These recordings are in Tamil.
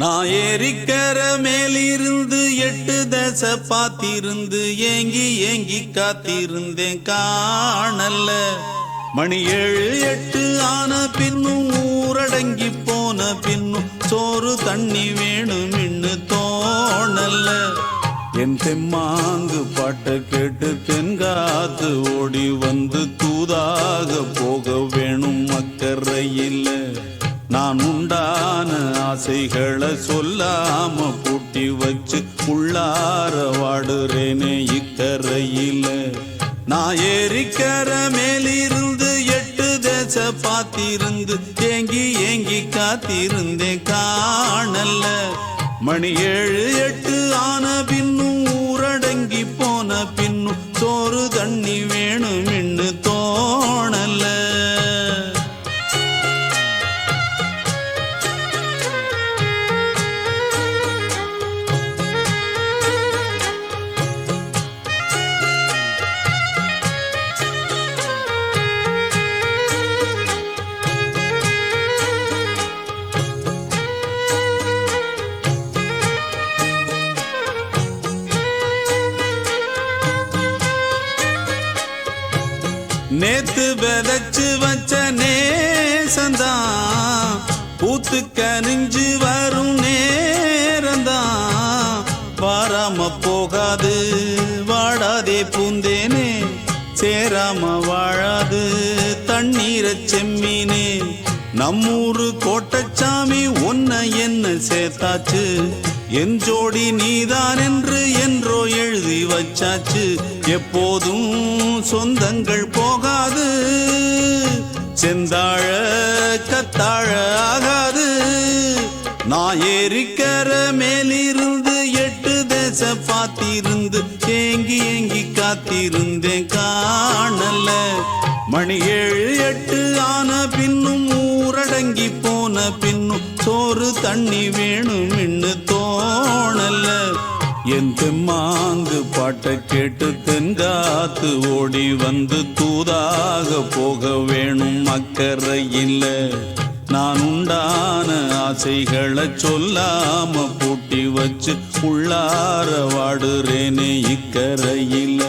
நான் ஏறிக்கிற மேலிருந்து எட்டு தச பாத்திருந்து ஏங்கி ஏங்கி காத்திருந்தேன் காணல்ல. மணி ஏழு எட்டு ஆன பின்னும் ஊரடங்கி போன பின்னும் சோறு தண்ணி வேணும் இன்னு தோணல்ல. என் தெம்மாங்கு பாட்டை கேட்டு தென்காத்து ஓடி வந்து தூதாக போக வேணும் அக்கறையில் நான் உண்டான ஆசைகளை சொல்லாம பூட்டி வச்சு உள்ளார வாடுறேனே இக்கரையில். நான் ஏரிக்கர மேலிருந்து எட்டு தேச பார்த்திருந்து ஏங்கி ஏங்கி காத்திருந்தேன் காணல்ல. மணி ஏழு எட்டு ஆன பின்னும் ஊரடங்கி போன பின்னும் சோறு தண்ணி வேணும் நேத்து விதைச்சு வச்ச நேசந்தான். பூத்து கனிஞ்சு வரும் நேரந்தான். வாராம போகாது வாடாதே பூந்தேனே. சேராம வாழாது தண்ணீரை செம்மீனே. நம்மூரு கோட்டச்சாமி ஒன்ன என்ன சேர்த்தாச்சு? என் ஜோடி நீதான் என்று என்றோ எழுதி வச்சாச்சு. எப்போதும் சொந்தங்கள் போகாது. செந்தாழ கத்தாழ ஆகாது. நான் ஏரிக்கர மேலிருந்து எட்டு தேச பார்த்திருந்து ஏங்கி ஏங்கி காத்திருந்தேன் காணல. மணி ஏழு எட்டு ஆன பின்னும் ஊரடங்கி போன பின்னும் சோறு தண்ணி வேணும் என் தெம்மாங்கு பாட்டை கேட்டு தென்காத்து ஓடி வந்து தூதாக போக வேணும் அக்கறையில் நான் உண்டான ஆசைகளை சொல்லாம பூட்டி வச்சு உள்ளார வாடுறேனே இக்கரையில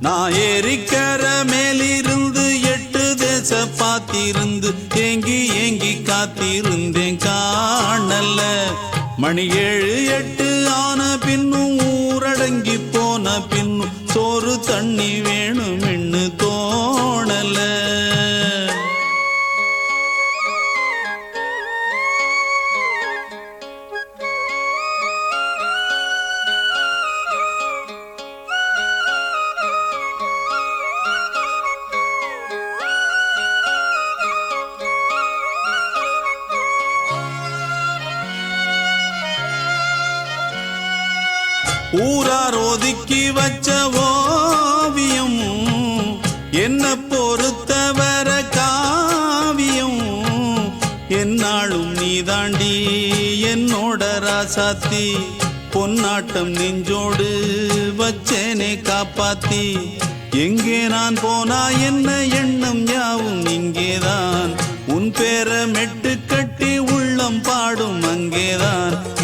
நான் ஏறிக்கர மேலிருந்து எட்டு தேச பார்த்திருந்து ஏங்கி ஏங்கி காத்திருந்தேன் காணல மணி ஏழு எட்டு ஆன பின்னும் ஊரார் ஒதுக்கி வச்ச ஓவியம் என்ன பொறுத்தவர காவியம். என்னாலும் நீ தாண்டி என்னோட ராசாத்தி பொன்னாட்டம் நெஞ்சோடு வச்சேனே காப்பாத்தி. எங்கே நான் போனா என்ன எண்ணம் யாவும் இங்கேதான். உன் பேர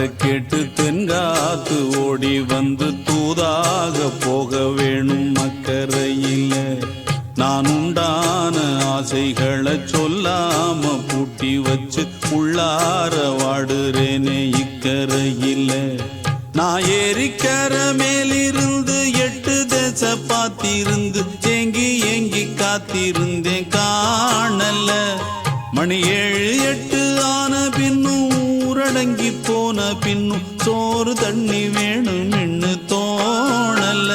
பாட்டை கேட்டு தென்காத்து ஓடி வந்து தூதாக போக வேணும் மக்கரையில் நான் உண்டான ஆசைகளை சொல்லாம பூட்டி வச்சு உள்ளார வாடுறேனே இக்கரையில் நான் ஏரிக்கர மேலிருந்து எட்டு தேச பார்த்திருந்து எங்கி எங்கி காத்திருந்தேன் காணல. மணி ஏழு எட்டு ஆன இணங்கி போன பின்னும் சோறு தண்ணி வேணும் இன்னு தோணல.